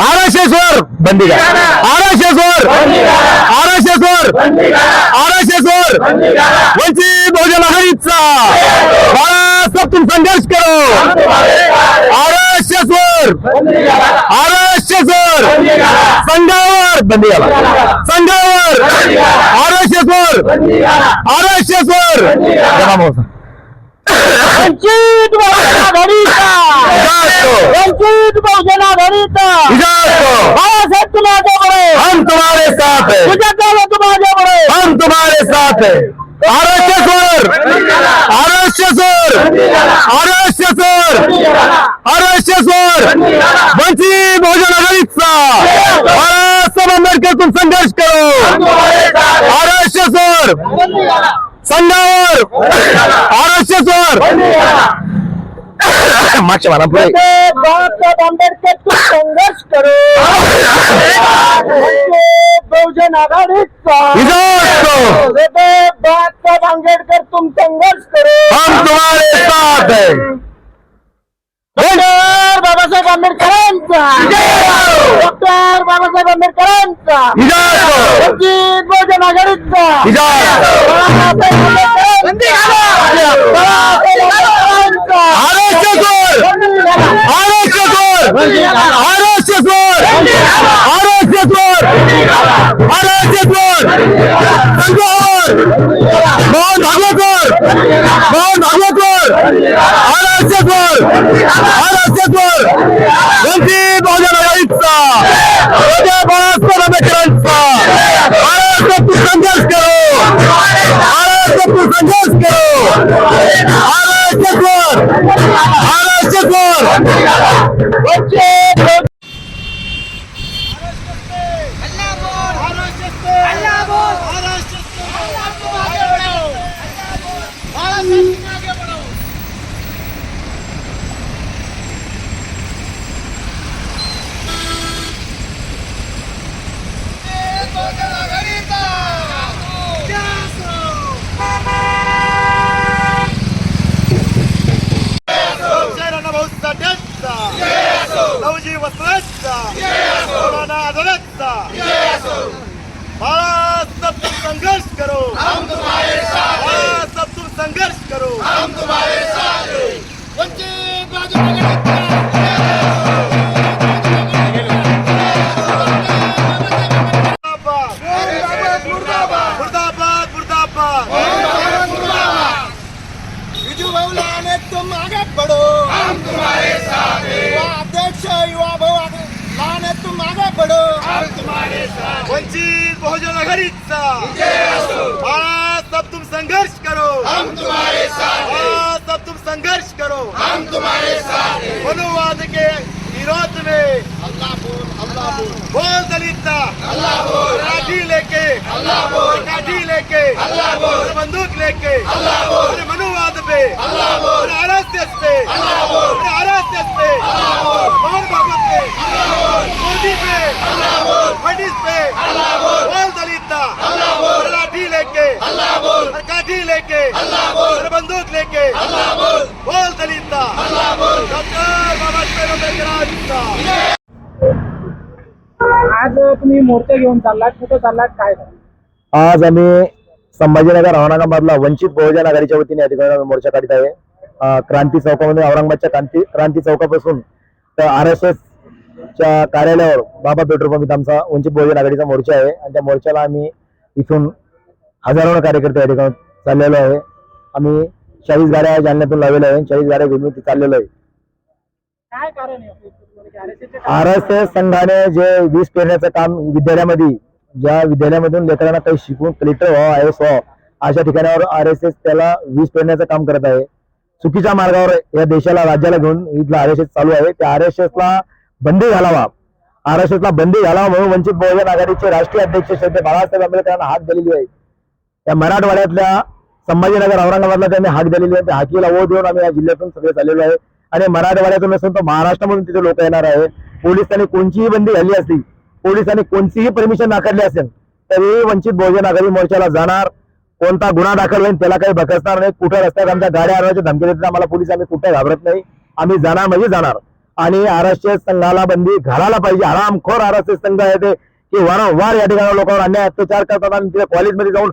आरक्षेश्वर बंदी करा आरक्षेश्वर आरक्षेश्वर आरक्षेश्वर वंचित बहुजन आघाडीचा बाळासाहेब तुम संघर्ष करो आरक्षेश्वर आरक्षेश्वर संघावर बंदी करा संघावर जमा मोसा. वंचित बहुजन आघाडीचा वंचित बहुजन आघाडीचा बाळासाहेब हम तुम्हारे साथ हैं. तुझ्या गावात तू माझ्या बरोबर. हम तुम्हारे साथ हैं. आरक्षेश्वर आरक्षेश्वर आरक्षेश्वर आरक्षेश्वर वंचित बहुजन आघाडीचा बाळासाहेब आंबेडकर तुम संघर्ष करो. आरक्षेश्वर संघावर मागच्या आंबेडकर संघर्ष करो. बहुजन आघाडीचा. विजय बाळासाहेब आंबेडकर तुम संघर्ष करो. बाबासाहेब आंबेडकरांचा. डॉक्टर बाबासाहेब आंबेडकरांचा. बहुजन आघाडीचा. मोहन भागवतकर मोहन भागवतकर आरक्षेश्वर आरक्षेश्वर वंचित बहुजन आघाडीचा उदय बाळासाहेब आंबेडकरांचा महाराष्ट्र तू संघर्ष करो महाराष्ट्र तू संघर्ष करो आरक्षेश्वर आरक्षेश्वर वंचित नवजी वस्त्रांचा कोरोना आजारांचा बाळासाहेब तुम संघर्ष करो। बाळासाहेब तुम संघर्ष करो। वंचित बहुजन आघाडीचा मुर्दाबाद। मुर्दाबाद विजू भाऊ तुम आगे बढ़ो हम तुम्हारे साथ हैं अध्यक्ष युवा लाने तुम आगे बढ़ो। हम तुम्हारे साथ। वंचित बहुजन आघाडीचा बाळासाहेब तुम संघर्ष करो। हम तुम्हारे साथ बाळासाहेब तुम संघर्ष करो। हम तुम्हारे साथ मनुवाद के विरोध में। अल्लाह बोल अल्लाह बोल। बोल दलिता अल्लाह बोल। लाठी लेके। अल्लाह बोल। काठी लेके। अल्लाह बोल। बंदूक लेके। आज तुम्ही मोर्चा घेऊन चाललात. कुठं चाललात? काय आज आम्ही संभाजीनगर औरंगाबादला वंचित बहुजन आघाडीच्या वतीने या ठिकाणी आम्ही मोर्चा काढत आहे. क्रांती चौकामध्ये औरंगाबादच्या क्रांती क्रांती चौकापासून तर आर एस एस च्या कार्यालयावर बाबा पेट्रोल पंप आमचा वंचित बहुजन आघाडीचा मोर्चा आहे. आणि त्या मोर्चाला आम्ही इथून हजारो कार्यकर्ते या ठिकाणी चाललेलो आहे. आम्ही चाळीस गाड्या जालन्यातून लावलेल्या आहे चाळीस गाड्या घेऊन चाललेलो आहे. काय कारण आहे? आर एस एस संघाने जे वीज पेरण्याचं काम विद्यालयामध्ये ज्या विद्यालयामधून लेकरांना काही शिकून कलेक्टर व्हावं आय एस व्हावं अशा ठिकाणावर आर एस एस त्याला वीज पेरण्याचं काम करत आहे. चुकीच्या मार्गावर या देशाला राज्याला घेऊन इथला आर एस एस चालू आहे. त्या आर एस एसला बंदी घालावा. आर एस एसला बंदी घालावा म्हणून वंचित बहुजन आघाडीचे राष्ट्रीय अध्यक्ष श्रद्धे बाळासाहेब आंबेडकरांना हाक दिलेली आहे. त्या मराठवाड्यातल्या संभाजीनगर औरंगाबादला त्यांनी हाक दिलेली आहे. त्या हाकीला ओ देऊन आम्ही या जिल्ह्यातून सगळे चाललेलो आहे. आणि मराठवाड्यातून नसून तर महाराष्ट्रामधून तिथे लोक येणार आहे पोलिसांनी कोणतीही बंदी घालली असली पोलिसांनी कोणतीही परमिशन नाकारली असेल तरी वंचित बहुजन आघाडी मोर्चाला जाणार. कोणता गुन्हा दाखल होईल त्याला काही बकसणार नाही. कुठे रस्त्यात आमच्या गाड्या आणण्याची धमकी देतात आम्हाला पोलीस आम्ही कुठे घाबरत नाही. आम्ही जाणार म्हणजे जाणार. आणि आर संघाला बंदी घालायला पाहिजे. आरामखोर आर संघ आहे ते की वारंवार या ठिकाणी लोकांवर अन्याय अत्याचार करतात आणि तिथे कॉलेजमध्ये जाऊन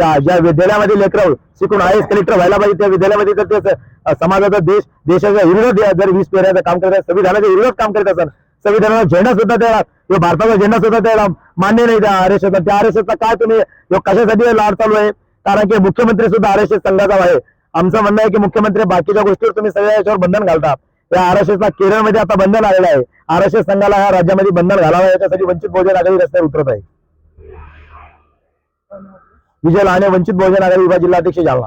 या ज्या विद्यालयामध्ये लेकर शिकून आय एस कलेक्टर व्हायला पाहिजे त्या विद्यालयामध्ये जर ते समाजाचा देश देशाच्या विरोधात जर वीस पेऱ्याचं काम करत असेल, संविधानाच्या विरोधात काम करत असाल संविधानाचा झेंडा सुद्धा द्यायला किंवा भारताचा झेंडा सुद्धा द्यायला मान्य नाही त्या आर एस एस त्या आर एस एसचा काय तुम्ही कशासाठी लाड चालू आहे? कारण की मुख्यमंत्री सुद्धा आर एस एस संघाचा आहे. आमचं म्हणणं आहे की मुख्यमंत्री बाकीच्या गोष्टीवर तुम्ही सगळ्या याच्यावर बंधन घालता. या आर एस एसला केरळमध्ये आता बंधन आलेलं आहे. आर एस एस संघाला या राज्यामध्ये बंधन घालावं याच्यासाठी वंचित बहुजन आघाडी रस्त्यावर उतरत आहे. विजय लहाने वंचित बहुजन आघाडी विभाग जिल्हाध्यक्ष जालना